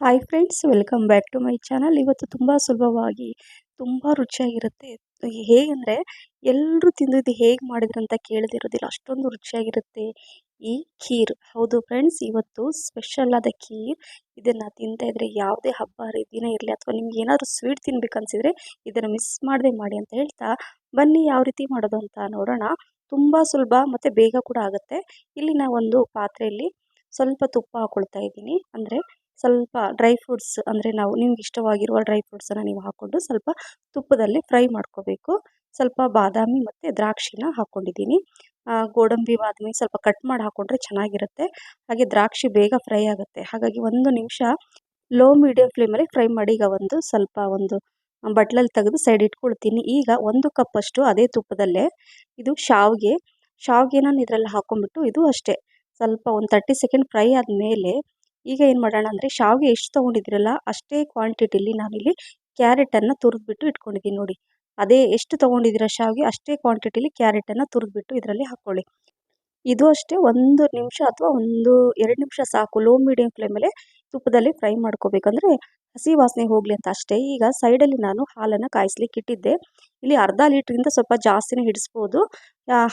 Hi friends welcome back to my channel ಇವತ್ತು ತುಂಬ ಸುಲಭವಾಗಿ, ತುಂಬ ರುಚಿಯಾಗಿರುತ್ತೆ. ಹೇಗೆಂದರೆ ಎಲ್ಲರೂ ತಿಂದಿದ್ದು ಹೇಗೆ ಮಾಡಿದ್ರು ಅಂತ ಕೇಳದಿರೋದಿಲ್ಲ. ಅಷ್ಟೊಂದು ರುಚಿಯಾಗಿರುತ್ತೆ ಈ ಖೀರ್. ಹೌದು ಫ್ರೆಂಡ್ಸ್ ಇವತ್ತು ಸ್ಪೆಷಲ್ ಆದ ಖೀರ್. ಇದನ್ನು ತಿಂತಾ ಇದ್ರೆ ಯಾವುದೇ ಹಬ್ಬ ಹರಿದಿನ ಇರಲಿ ಅಥವಾ ನಿಮ್ಗೆ ಏನಾದರೂ ಸ್ವೀಟ್ ತಿನ್ಬೇಕು ಅನ್ಸಿದ್ರೆ ಇದನ್ನು ಮಿಸ್ ಮಾಡದೆ ಮಾಡಿ ಅಂತ ಹೇಳ್ತಾ, ಬನ್ನಿ ಯಾವ ರೀತಿ ಮಾಡೋದು ಅಂತ ನೋಡೋಣ. ತುಂಬ ಸುಲಭ ಮತ್ತು ಬೇಗ ಕೂಡ ಆಗುತ್ತೆ. ಇಲ್ಲಿ ಒಂದು ಪಾತ್ರೆಯಲ್ಲಿ ಸ್ವಲ್ಪ ತುಪ್ಪ ಹಾಕೊಳ್ತಾ ಇದ್ದೀನಿ. ಅಂದರೆ ಸ್ವಲ್ಪ ಡ್ರೈ ಫ್ರೂಟ್ಸ್ ಅಂದರೆ ನಾವು ನಿಮ್ಗೆ ಇಷ್ಟವಾಗಿರುವ ಡ್ರೈ ಫ್ರೂಟ್ಸನ್ನು ನೀವು ಹಾಕ್ಕೊಂಡು ಸ್ವಲ್ಪ ತುಪ್ಪದಲ್ಲಿ ಫ್ರೈ ಮಾಡ್ಕೋಬೇಕು. ಸ್ವಲ್ಪ ಬಾದಾಮಿ ಮತ್ತು ದ್ರಾಕ್ಷಿನ ಹಾಕ್ಕೊಂಡಿದ್ದೀನಿ ಗೋಡಂಬಿ ಬಾದಾಮಿ ಸ್ವಲ್ಪ ಕಟ್ ಮಾಡಿ ಹಾಕ್ಕೊಂಡ್ರೆ ಚೆನ್ನಾಗಿರುತ್ತೆ. ಹಾಗೆ ದ್ರಾಕ್ಷಿ ಬೇಗ ಫ್ರೈ ಆಗುತ್ತೆ. ಹಾಗಾಗಿ ಒಂದು ನಿಮಿಷ ಲೋ ಮೀಡಿಯಂ ಫ್ಲೇಮಲ್ಲಿ ಫ್ರೈ ಮಾಡಿ ಈಗ ಒಂದು ಸ್ವಲ್ಪ ಒಂದು ಬಟ್ಲಲ್ಲಿ ತೆಗೆದು ಸೈಡ್ ಇಟ್ಕೊಳ್ತೀನಿ. ಈಗ ಒಂದು ಕಪ್ಪಷ್ಟು ಅದೇ ತುಪ್ಪದಲ್ಲೇ ಇದು ಶಾವಿಗೆ. ಶಾವಿಗೆನ ಇದರಲ್ಲಿ ಹಾಕ್ಕೊಂಬಿಟ್ಟು ಇದು ಅಷ್ಟೇ. ಸ್ವಲ್ಪ ಒಂದು ತರ್ಟಿ ಸೆಕೆಂಡ್ ಫ್ರೈ ಆದಮೇಲೆ ಈಗ ಏನು ಮಾಡೋಣ ಅಂದರೆ ಶಾವಿಗೆ ಎಷ್ಟು ತೊಗೊಂಡಿದ್ದೀರಲ್ಲ ಅಷ್ಟೇ ಕ್ವಾಂಟಿಟಿಲಿ ನಾನಿಲ್ಲಿ ಕ್ಯಾರೆಟನ್ನು ತುರಿದ್ಬಿಟ್ಟು ಇಟ್ಕೊಂಡಿದ್ದೀನಿ ನೋಡಿ. ಅದೇ ಎಷ್ಟು ತೊಗೊಂಡಿದ್ದೀರ ಶಾವಿಗೆ ಅಷ್ಟೇ ಕ್ವಾಂಟಿಟಿಲಿ ಕ್ಯಾರೆಟನ್ನು ತುರಿದ್ಬಿಟ್ಟು ಇದರಲ್ಲಿ ಹಾಕ್ಕೊಳ್ಳಿ ಇದು ಅಷ್ಟೇ ಒಂದು ನಿಮಿಷ ಅಥವಾ ಒಂದು ಎರಡು ನಿಮಿಷ ಸಾಕು ಲೋ ಮೀಡಿಯಂ ಫ್ಲೇಮಲ್ಲೇ ತುಪ್ಪದಲ್ಲಿ ಫ್ರೈ ಮಾಡ್ಕೋಬೇಕಂದ್ರೆ ಹಸಿ ವಾಸನೆ ಹೋಗಲಿ ಅಂತ ಅಷ್ಟೇ. ಈಗ ಸೈಡಲ್ಲಿ ನಾನು ಹಾಲನ್ನು ಕಾಯಿಸ್ಲಿಕ್ಕೆ ಇಟ್ಟಿದ್ದೆ. ಇಲ್ಲಿ ಅರ್ಧ ಲೀಟ್ರಿಂದ ಸ್ವಲ್ಪ ಜಾಸ್ತಿನೇ ಹಿಡಿಸ್ಬೋದು.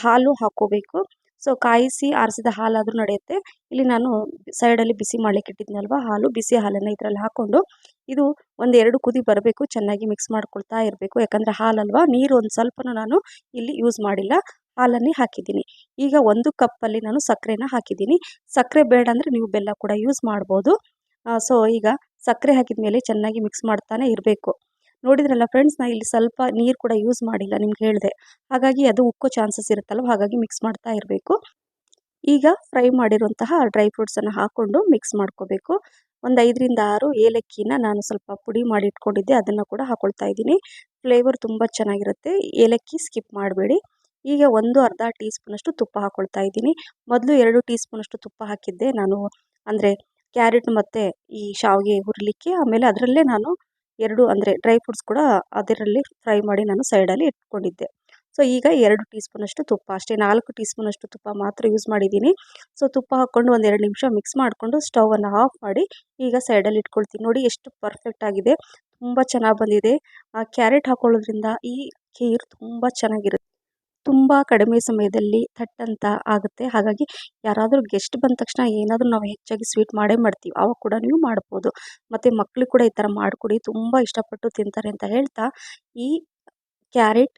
ಹಾಲು ಹಾಕ್ಕೋಬೇಕು ಸೊ ಕಾಯಿಸಿ ಆರಿಸಿದ ಹಾಲಾದರೂ ನಡೆಯುತ್ತೆ. ಇಲ್ಲಿ ನಾನು ಸೈಡಲ್ಲಿ ಬಿಸಿ ಮಾಡಲಿಕ್ಕೆ ಇಟ್ಟಿದ್ನಲ್ವ? ಹಾಲು, ಬಿಸಿ ಹಾಲನ್ನು ಇದರಲ್ಲಿ ಹಾಕ್ಕೊಂಡು ಇದು ಒಂದು ಎರಡು ಕುದಿ ಬರಬೇಕು, ಚೆನ್ನಾಗಿ ಮಿಕ್ಸ್ ಮಾಡ್ಕೊಳ್ತಾ ಇರಬೇಕು. ಯಾಕಂದರೆ ಹಾಲಲ್ವಾ? ನೀರು ಒಂದು ಸ್ವಲ್ಪನೂ ನಾನು ಇಲ್ಲಿ ಯೂಸ್ ಮಾಡಿಲ್ಲ. ಹಾಲನ್ನೇ ಹಾಕಿದ್ದೀನಿ. ಈಗ ಒಂದು ಕಪ್ಪಲ್ಲಿ ನಾನು ಸಕ್ಕರೆನ ಹಾಕಿದ್ದೀನಿ. ಸಕ್ಕರೆ ಬೇಡ ಅಂದರೆ ನೀವು ಬೆಲ್ಲ ಕೂಡ ಯೂಸ್ ಮಾಡ್ಬೋದು. ಸೊ ಈಗ ಸಕ್ಕರೆ ಹಾಕಿದ ಮೇಲೆ ಚೆನ್ನಾಗಿ ಮಿಕ್ಸ್ ಮಾಡ್ತಾನೆ ಇರಬೇಕು. ನೋಡಿದ್ರಲ್ಲ ಫ್ರೆಂಡ್ಸ್ ನಾನು ಇಲ್ಲಿ ಸ್ವಲ್ಪ ನೀರು ಕೂಡ ಯೂಸ್ ಮಾಡಿಲ್ಲ ನಿಮ್ಗೆ ಹೇಳಿದೆ. ಹಾಗಾಗಿ ಅದು ಉಕ್ಕೋ ಚಾನ್ಸಸ್ ಇರುತ್ತಲ್ವ? ಹಾಗಾಗಿ ಮಿಕ್ಸ್ ಮಾಡ್ತಾ ಇರಬೇಕು. ಈಗ ಫ್ರೈ ಮಾಡಿರುವಂತಹ ಡ್ರೈ ಫ್ರೂಟ್ಸನ್ನು ಹಾಕ್ಕೊಂಡು ಮಿಕ್ಸ್ ಮಾಡ್ಕೋಬೇಕು. ಒಂದು ಐದರಿಂದ ಆರು ಏಲಕ್ಕಿನ ನಾನು ಸ್ವಲ್ಪ ಪುಡಿ ಮಾಡಿ ಇಟ್ಕೊಂಡಿದ್ದೆ. ಅದನ್ನು ಕೂಡ ಹಾಕೊಳ್ತಾ ಇದ್ದೀನಿ. ಫ್ಲೇವರ್ ತುಂಬ ಚೆನ್ನಾಗಿರುತ್ತೆ. ಏಲಕ್ಕಿ ಸ್ಕಿಪ್ ಮಾಡಬೇಡಿ. ಈಗ ಒಂದು ಅರ್ಧ ಟೀ ಸ್ಪೂನಷ್ಟು ತುಪ್ಪ ಹಾಕೊಳ್ತಾ ಇದ್ದೀನಿ. ಮೊದಲು ಎರಡು ಟೀ ಸ್ಪೂನಷ್ಟು ತುಪ್ಪ ಹಾಕಿದ್ದೆ. ನಾನು ಅಂದರೆ ಕ್ಯಾರೆಟ್ ಮತ್ತು ಈ ಶಾವಿಗೆ ಹುರಿಲಿಕ್ಕೆ ಆಮೇಲೆ ಅದರಲ್ಲೇ ನಾನು ಎರಡು ಅಂದರೆ ಡ್ರೈ ಫ್ರೂಟ್ಸ್ ಕೂಡ ಅದರಲ್ಲಿ ಫ್ರೈ ಮಾಡಿ ನಾನು ಸೈಡಲ್ಲಿ ಇಟ್ಕೊಂಡಿದ್ದೆ. ಸೊ ಈಗ ಎರಡು ಟೀ ಸ್ಪೂನಷ್ಟು ತುಪ್ಪ, ಅಷ್ಟೇ ನಾಲ್ಕು ಟೀ ಸ್ಪೂನಷ್ಟು ತುಪ್ಪ ಮಾತ್ರ ಯೂಸ್ ಮಾಡಿದ್ದೀನಿ. ಸೊ ತುಪ್ಪ ಹಾಕ್ಕೊಂಡು ಒಂದು ಎರಡು ನಿಮಿಷ ಮಿಕ್ಸ್ ಮಾಡಿಕೊಂಡು ಸ್ಟವನ್ನು ಆಫ್ ಮಾಡಿ ಈಗ ಸೈಡಲ್ಲಿ ಇಟ್ಕೊಳ್ತೀನಿ. ನೋಡಿ ಎಷ್ಟು ಪರ್ಫೆಕ್ಟ್ ಆಗಿದೆ. ತುಂಬ ಚೆನ್ನಾಗಿ ಬಂದಿದೆ. ಆ ಕ್ಯಾರೆಟ್ ಹಾಕೊಳ್ಳೋದ್ರಿಂದ ಈ ಖೀರ್ ತುಂಬ ಚೆನ್ನಾಗಿರುತ್ತೆ. ತುಂಬ ಕಡಿಮೆ ಸಮಯದಲ್ಲಿ ಥಟ್ ಅಂತ ಆಗುತ್ತೆ. ಹಾಗಾಗಿ ಯಾರಾದರೂ ಗೆಸ್ಟ್ ಬಂದ ತಕ್ಷಣ ಏನಾದರೂ ನಾವು ಹೆಚ್ಚಾಗಿ ಸ್ವೀಟ್ ಮಾಡೇ ಮಾಡ್ತೀವಿ. ಅವಾಗ ಕೂಡ ನೀವು ಮಾಡ್ಬೋದು. ಮತ್ತು ಮಕ್ಕಳು ಕೂಡ ಈ ಥರ ಮಾಡಿಕೊಡಿ. ತುಂಬ ಇಷ್ಟಪಟ್ಟು ತಿಂತಾರೆ ಅಂತ ಹೇಳ್ತಾ ಈ ಕ್ಯಾರೆಟ್,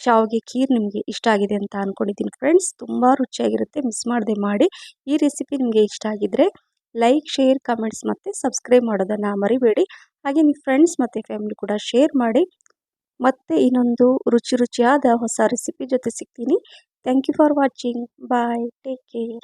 ಶಾವಿಗೆ ಖೀರ್ ನಿಮಗೆ ಇಷ್ಟ ಆಗಿದೆ ಅಂತ ಅಂದ್ಕೊಂಡಿದ್ದೀನಿ ಫ್ರೆಂಡ್ಸ್ ತುಂಬ ರುಚಿಯಾಗಿರುತ್ತೆ. ಮಿಸ್ ಮಾಡದೆ ಮಾಡಿ. ಈ ರೆಸಿಪಿ ನಿಮಗೆ ಇಷ್ಟ ಆಗಿದ್ದರೆ ಲೈಕ್ ಶೇರ್ ಕಮೆಂಟ್ಸ್ ಮತ್ತು ಸಬ್ಸ್ಕ್ರೈಬ್ ಮಾಡೋದನ್ನು ಮರಿಬೇಡಿ. ಹಾಗೆ ನಿಮ್ಮ ಫ್ರೆಂಡ್ಸ್ ಮತ್ತು ಫ್ಯಾಮಿಲಿ ಕೂಡ ಶೇರ್ ಮಾಡಿ. ಮತ್ತೆ ಇನ್ನೊಂದು ರುಚಿ ರುಚಿಯಾದ ಹೊಸ ರೆಸಿಪಿ ಜೊತೆ ಸಿಗ್ತೀನಿ. Thank you for watching bye take care